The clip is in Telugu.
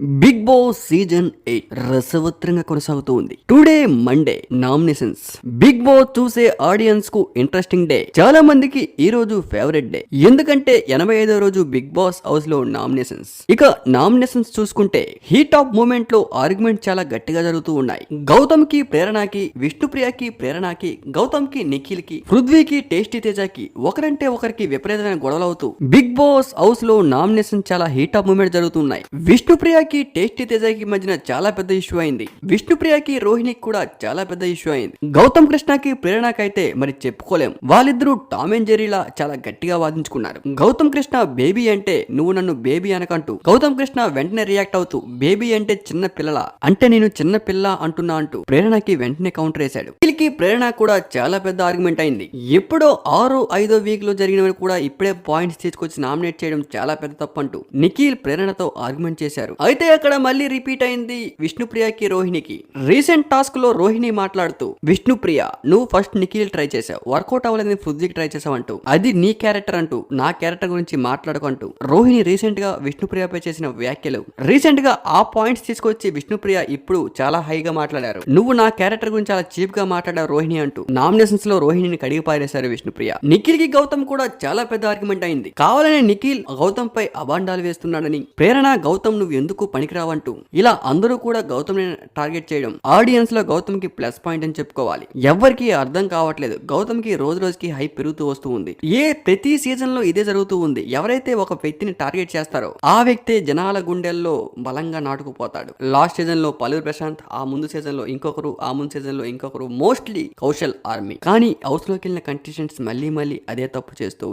బిగ్ బాస్ సీజన్ ఎయిట్ రసవత్రంగా కొనసాగుతూ ఉంది. Today Monday nominations. Bigg Boss చూసే ఆడియన్స్కు ఇంట్రెస్టింగ్ డే. చాలా మందికి ఈ రోజు ఫేవరెట్ డే. ఎందుకంటే ఎనభై ఐదో రోజు బిగ్ బాస్ హౌస్లో నామినేషన్స్. ఇక నామినేషన్స్ చూసుకుంటే హీట్ ఆఫ్ మూమెంట్లో ఆర్గ్యుమెంట్ చాలా గట్టిగా జరుగుతూ ఉన్నాయి. గౌతమ్కి ప్రేరణకి విష్ణుప్రియకి ప్రేరణకి గౌతమ్కి నిఖిల్కి పృథ్వీకి టేస్టీ తేజకి ఒకరంటే ఒకరికి విపరీతమైన గొడవలు అవుతూ బిగ్ బాస్ హౌస్లో నామినేషన్ చాలా హీట్ ఆఫ్ మూమెంట్ జరుగుతున్నాయి. విష్ణుప్రియకి టేస్టీ తేజకి మధ్యన చాలా పెద్ద ఇష్యూ అయింది. విష్ణుప్రియకి రోహిణికి కూడా చాలా పెద్ద ఇష్యూ అయింది. గౌతమ్ కృష్ణకి ప్రేరణకైతే మరి చెప్పుకోలేం. వాళ్ళిద్దరూ టామ్ అండ్ జెరీలా చాలా గట్టిగా వాదించుకున్నారు. గౌతమ్ కృష్ణ బేబీ అంటే నువ్వు నన్ను బేబీ అనకంటూ గౌతమ్ కృష్ణ వెంటనే రియాక్ట్ అవుతూ బేబీ అంటే చిన్న పిల్లల అంటే నేను చిన్న పిల్ల అంటున్నా అంటూ ప్రేరణకి వెంటనే కౌంటర్ వేశాడు. వీళ్ళకి ప్రేరణ కూడా చాలా పెద్ద ఆర్గ్యుమెంట్ అయింది. ఎప్పుడో ఆరో ఐదో వీక్లో జరిగినవి కూడా ఇప్పుడే పాయింట్స్ తీసుకొచ్చి నామినేట్ చేయడం చాలా పెద్ద తప్పు అంటూ నిఖిల్ ప్రేరణతో ఆర్గ్యుమెంట్ చేశారు. అయితే అక్కడ మళ్ళీ రిపీట్ అయింది విష్ణుప్రియకి రోహిణికి. రీసెంట్ టాస్క్లో రోహిణి మాట్లాడుతూ విష్ణుప్రియ నువ్వు ఫస్ట్ నిఖిల్ ట్రై చేసావు. వర్కౌట్ అవ్వలేదు పృథ్వీకి ట్రై చేసావు అంటూ అది నీ క్యారెక్టర్ అంటూ నా క్యారెక్టర్ గురించి మాట్లాడుకుంటూ. రోహిణి రీసెంట్గా విష్ణుప్రియపై చేసిన వ్యాఖ్యలు. రీసెంట్గా ఆ పాయింట్స్ తీసుకొచ్చి విష్ణుప్రియ ఇప్పుడు చాలా హైగా మాట్లాడారు. నువ్వు నా క్యారెక్టర్ గురించి చాలా చీప్గా మాట్లాడావు రోహిణి అంటూ. నామినేషన్స్లో రోహిణిని కడిగి పారేశారు విష్ణుప్రియ. నిఖిల్కి గౌతమ్ కూడా చాలా పెద్ద ఆర్గ్యుమెంట్ అయింది. కావాలనే నిఖిల్ గౌతమ్ పై అబాండాలు వేస్తున్నాడని. ప్రేరణ గౌతమ్ నువ్వు ఎందుకు పనికిరావంటూ. ఇలా అందరూ కూడా గౌతమ్ టార్గెట్ చేయడం ఆడియన్స్లో గౌతమ్కి ప్లస్ పాయింట్ అని చెప్పుకోవాలి. ఎవరికి అర్థం కావట్లేదు. గౌతమ్కి రోజు రోజుకి హైప్ పెరుగుతూ వస్తూ ఉంది. ఏ ప్రతి సీజన్లో ఇదే జరుగుతూ ఉంది. ఎవరైతే ఒక వ్యక్తిని టార్గెట్ చేస్తారో ఆ వ్యక్తే జనాల గుండెల్లో బలంగా నాటుకుపోతాడు. లాస్ట్ సీజన్లో పలువురు ప్రశాంత్ ఆ ముందు సీజన్లో ఇంకొకరు ఆ ముందు సీజన్లో ఇంకొకరు మోస్ట్లీ కౌశల్ ఆర్మీ. కానీ హౌస్లోకి వెళ్ళిన కంటెస్టెంట్స్ మళ్ళీ మళ్ళీ అదే తప్పు చేస్తూ